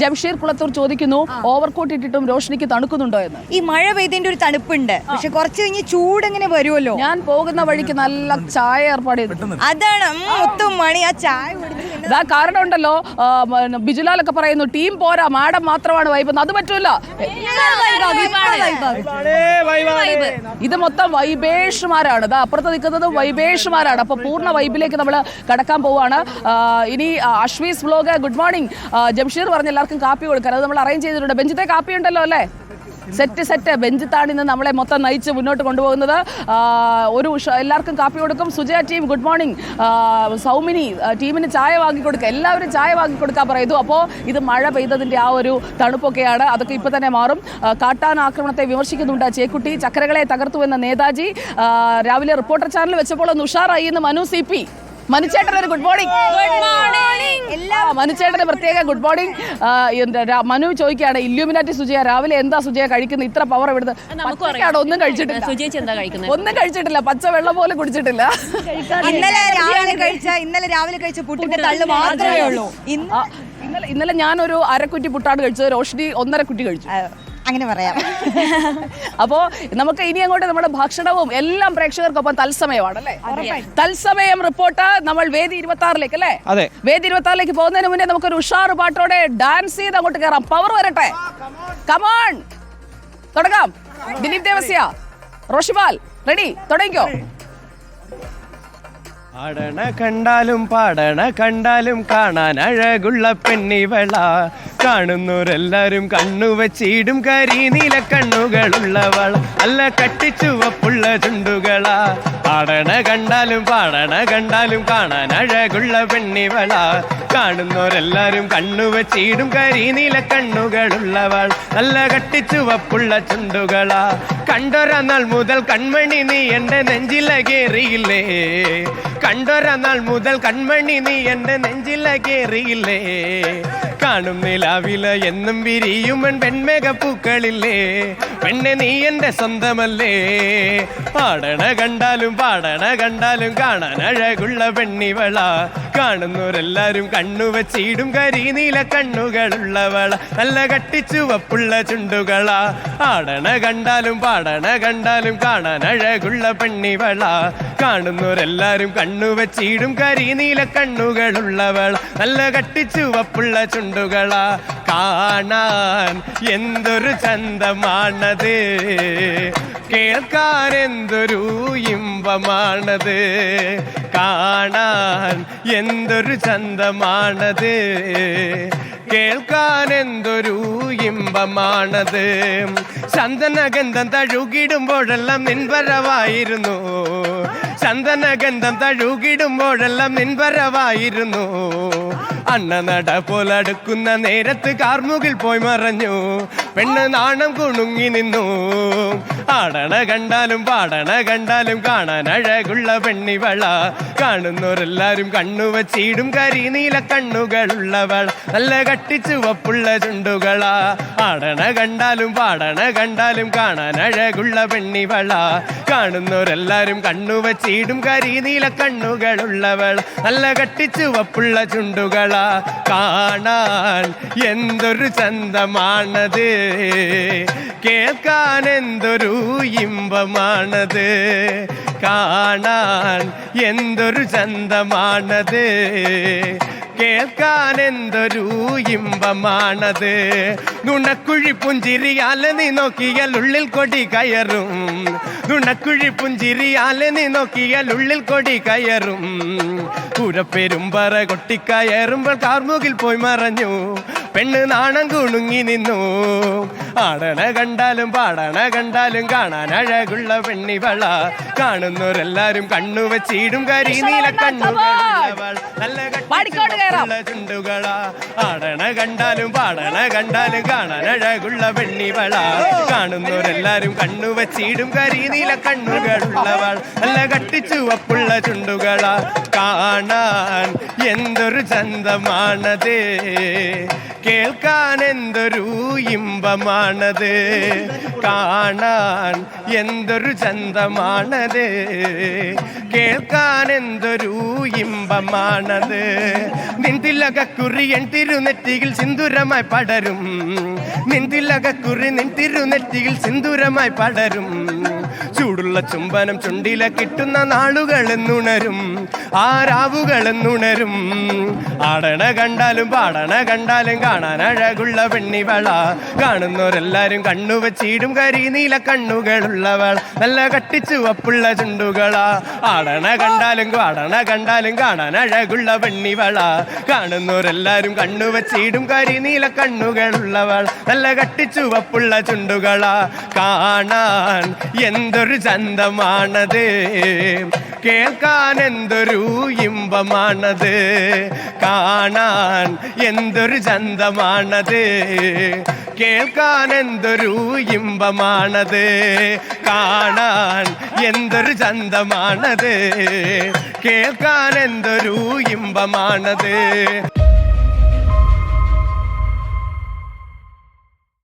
ജംഷീർ കുളത്തൂർ ചോദിക്കുന്നു ഓവർകോട്ട് ഇട്ടിട്ടും രോഷിനിക്ക് തണുക്കുന്നുണ്ടോ എന്ന്? ഈ മഴ പെയ്തതിന്റെ ഒരു തണുപ്പുണ്ട്. പക്ഷെ കുറച്ച് കഴിഞ്ഞ് ചൂട് എങ്ങനെ വരുമല്ലോ. ഞാൻ പോകുന്ന വഴിക്ക് നല്ല ചായ ഏർപ്പാട് അതാണ് മുത്തും മണി ആ ചായ ഇതാ കാരണം ഉണ്ടല്ലോ ബിജുലാലൊക്കെ പറയുന്നു ടീം പോരാ മാഡം മാത്രമാണ് വൈബ് അത് പറ്റൂല. ഇത് മൊത്തം വൈബേഷുമാരാണ് ഇതാ അപ്പുറത്ത് നിൽക്കുന്നത് വൈബേഷുമാരാണ് അപ്പൊ പൂർണ വൈബിലേക്ക് നമ്മൾ കടക്കാൻ പോവാണ്. ഇനി Ashwees vlog good morning Jamsheer പറഞ്ഞ എല്ലാവർക്കും കാപ്പി കൊടുക്കാൻ. അത് നമ്മൾ അറേഞ്ച് ചെയ്തിട്ടുണ്ട്. ബെഞ്ചിത്തെ കാപ്പി ഉണ്ടല്ലോ അല്ലേ? സെറ്റ് സെറ്റ് ബെഞ്ചിത്താണ് ഇന്ന് നമ്മളെ മൊത്തം നയിച്ച് മുന്നോട്ട് കൊണ്ടുപോകുന്നത്. ഒരു എല്ലാവർക്കും കാപ്പി കൊടുക്കും. Sujaya team good morning. Soumini ടീമിന് ചായ വാങ്ങി കൊടുക്കുക എല്ലാവരും ചായ വാങ്ങി കൊടുക്കാൻ പറയുന്നു. അപ്പോൾ ഇത് മഴ പെയ്തതിന്റെ ആ ഒരു തണുപ്പൊക്കെയാണ്. അതൊക്കെ ഇപ്പോൾ തന്നെ മാറും. കാട്ടാൻ ആക്രമണത്തെ വിമർശിക്കുന്നുണ്ട് ചേക്കുട്ടി. ചക്കരകളെ തകർത്തു എന്ന നേതാജി രാവിലെ റിപ്പോർട്ടർ ചാനൽ വെച്ചപ്പോൾ ഒന്ന് ഉഷാറായി എന്ന് മനു സി പി. മനുചേട്ടൻ ഒരു ഗുഡ് മോർണിംഗ് ഗുഡ് മോർണിംഗ് മനുചേട്ടന് പ്രത്യേക ഗുഡ് മോർണിംഗ് എന്താ, മനു ചോദിക്കുകയാണ് ഇല്യൂമിനാറ്റി സുജയ രാവിലെ എന്താ സുജയ കഴിക്കുന്നത് ഇത്ര പവർ ഇവിടുന്ന്. പച്ചക്കാണ് ഒന്നും കഴിച്ചിട്ടില്ല. സുജേച്ചി എന്താ കഴിക്കുന്നത് ഒന്നും കഴിച്ചിട്ടില്ല. പച്ച വെള്ളം പോലും കുടിച്ചിട്ടില്ല. ഇന്നലെ രാവിലെ കഴിച്ച ഇന്നലെ രാവിലെ കഴിച്ച പുട്ടിന്റെ തള്ളു മാത്രമേ ഉള്ളൂ. ഇന്നലെ ഇന്നലെ ഞാനൊരു അരക്കുറ്റി പുട്ടാണ് കഴിച്ചത്. റോഷിനി ഒന്നര കുറ്റി കഴിച്ചു. അങ്ങനെ പറയാം. അപ്പോ നമുക്ക് ഇനി അങ്ങോട്ട് നമ്മുടെ ഭക്ഷണവും എല്ലാം പ്രേക്ഷകർക്കൊപ്പം തത്സമയമാണ് അല്ലേ തത്സമയം റിപ്പോർട്ട് നമ്മൾ വേദി ഇരുപത്തി ആറിലേക്ക് അല്ലേ? അതെ. വേദി ഇരുപത്തി ആറിലേക്ക് പോകുന്നതിന് മുന്നേ നമുക്കൊരു ഉഷാർ പാട്ടോടെ ഡാൻസ് ചെയ്ത് അങ്ങോട്ട് കയറാം പവർ വരട്ടെ. കമോൺ തുടങ്ങാം. ദിലീപ് ദേവസ്യ റോഷിപാൽ റെഡി തുടങ്ങിക്കോ. ആടണ കണ്ടാലും പാടണ കണ്ടാലും കാണാൻ അഴകുള്ള പെണ്ണിവള. കാണുന്നവരെല്ലാരും കണ്ണു വച്ചിടും കരിനീല കണ്ണുകളുള്ളവള അല്ല കട്ടിച്ചുവപ്പുള്ള ചുണ്ടുകളാ. പാടണ കണ്ടാലും പാടണ കണ്ടാലും കാണാൻ അഴകുള്ള പെണ്ണിവള. കാണുന്നവരെല്ലാരും കണ്ണു വച്ചിടും കരിനീല കണ്ണുകളുള്ളവൾ. നല്ല കട്ടിച്ചുവപ്പുള്ള ചുണ്ടുകളാ. കണ്ടൊരാ നാൾ മുതൽ കൺമണി നീ എന്റെ നെഞ്ചിലകേറിയില്ലേ. നാൾ മുതൽ കൺമണി നീ എന്റെ നെഞ്ചിലകേറിയില്ലേ കാണും നിലാവില എന്നും വിരിയുമൺ പെൺമേഘ പൂക്കളില്ലേ? പെണ്ണെ നീ എന്റെ സ്വന്തമല്ലേ? പാടണ കണ്ടാലും പാടണ കണ്ടാലും കാണാൻ അഴകുള്ള പെണ്ണിവള. കാണുന്നവരെല്ലാരും കണ്ണു വച്ചിടും കരിനീല കണ്ണുകളുള്ളവള. നല്ല കട്ടിച്ചുവപ്പുള്ള ചുണ്ടുകളാ. ആടണ കണ്ടാലും പാടണ കണ്ടാലും കാണാൻ അഴകുള്ള പെണ്ണിവള. കാണുന്നവരെല്ലാരും കണ്ണു വച്ചിടും കരിനീല കണ്ണുകളുള്ളവള. നല്ല കട്ടിച്ചുവപ്പുള്ള ചുണ്ടുകളാ. കാണാൻ എന്തൊരു ചന്തമാണത്. കേൾക്കാൻ എന്തൊരു ഇമ്പമാണത്. കാണാൻ എന്തൊരു ചന്തമാണത്? കേൾക്കാൻ എന്തൊരു ഇമ്പമാണത്? ചന്ദനഗന്ധം തഴുകിടുമ്പോഴെല്ലാം നിൻവരവായിരുന്നു. ചന്ദനഗന്ധം തഴുകിടുമ്പോഴെല്ലാം നിൻവരവായിരുന്നു. അണ്ണ നട പോലടുക്കുന്ന നേരത്ത് കാർമുകിൽ പോയി മറഞ്ഞു. പെണ്ണ് നാണം കുണുങ്ങി നിന്നു. ആടണ കണ്ടാലും പാടണ കണ്ടാലും കാണാൻ അഴകുള്ള പെണ്ണിവള. കാണുന്നവരെല്ലാരും കണ്ണു വച്ചിടും കരിനീല കണ്ണുകളുള്ളവൾ. നല്ല കട്ടിച്ചുവപ്പുള്ള ചുണ്ടുകളാ. ആടണ കണ്ടാലും പാടണ കണ്ടാലും കാണാൻ അഴകുള്ള പെണ്ണിവള. കാണുന്നവരെല്ലാരും കണ്ണു വച്ചിടും കരിനീല കണ്ണുകളുള്ളവൾ. നല്ല കട്ടിച്ചുവപ്പുള്ള ചുണ്ടുകളാ കാണാൻ എന്തൊരു ചന്തമാണത്. കേൾക്കാൻ എന്തൊരു ഇമ്പമാണത്. കാണാൻ എന്തൊരു ചന്തമാണത്. കേൾക്കാൻ എന്തൊരു ഇമ്പമാണത്. നുണക്കുഴി പുഞ്ചിരിയാൽ നീ നോക്കിയാൽ ഉള്ളിൽ കൊടി കയറും. നുണക്കുഴി പുഞ്ചിരിയാലെ നീ നോക്കിയാൽ ഉള്ളിൽ കൊടി കയറും. പുരപ്പെരുമ്പറ കൊട്ടിക്കയറുമ്പോൾ കാർമുകിൽ പോയി മറഞ്ഞു. പെണ്ണ് നാണം കുണുങ്ങി നിന്നു. ആടണ കണ്ടാലും പാടണ കണ്ടാലും കാണാൻ അഴകുള്ള പെണ്ണിവള. കാണുന്നവരെല്ലാരും കണ്ണു വെച്ചിടും കരി നീല നല്ല. കട്ടിയുള്ള ചുണ്ടുകളാ. ആടണ കണ്ടാലും പാടണ കണ്ടാലും കാണാൻ അഴകുള്ള പെണ്ണിവള. കാണുന്നവരെല്ലാരും കണ്ണു വച്ചിടും കരിനീല കണ്ണുകളുള്ളവൾ നല്ല കട്ടിച്ചുവപ്പുള്ള ചുണ്ടുകളാ. കാണാൻ എന്തൊരു ചന്തമാണത്. കേൾക്കാൻ എന്തൊരു ഇമ്പമാണത്. കാണാൻ എന്തൊരു ചന്തമാണത്. കേൾക്കാൻ എന്തൊരു ഇമ്പമാണത്. നിന്തിലകക്കുറി എൻ തിരുനെറ്റിയിൽ സിന്ദൂരമായി പടരും. നിന്തിലകക്കുറി നിൻ തിരുനെറ്റിയിൽ സിന്ദൂരമായി പടരും. ചൂടുള്ള ചുംബനം ചുണ്ടില കിട്ടുന്ന നാളുകൾ എന്നുണരും ആ രാവുകൾ എന്നുണരും ആടണ കണ്ടാലും പാടണ കണ്ടാലും കാണാൻ അഴകുള്ള പെണ്ണിവള. കാണുന്നവരെല്ലാരും കണ്ണു വെച്ചിടും കരിനീല കണ്ണുകളുള്ളവൾ. നല്ല കട്ടിച്ചുവപ്പുള്ള ചുണ്ടുകളാ. ആടണ കണ്ടാലും പാടണ കണ്ടാലും കാണാൻ അഴകുള്ള പെണ്ണിവള. കാണുന്നവരെല്ലാരും കണ്ണു വെച്ചിടും കരിനീല കണ്ണുകളുള്ളവൾ. നല്ല കട്ടിച്ചുവപ്പുള്ള ചുണ്ടുകളാ. കാണാൻ എന്തൊരു ചന്തമാണത് കേൾക്കാൻ എന്തൊരു ഇമ്പമാണത്. കാണാൻ എന്തൊരു ചന്തമാണത്. കേൾക്കാൻ എന്തൊരു ഇമ്പമാണത്. കാണാൻ എന്തൊരു ചന്തമാണത്. കേൾക്കാൻ എന്തൊരു ഇമ്പമാണത്.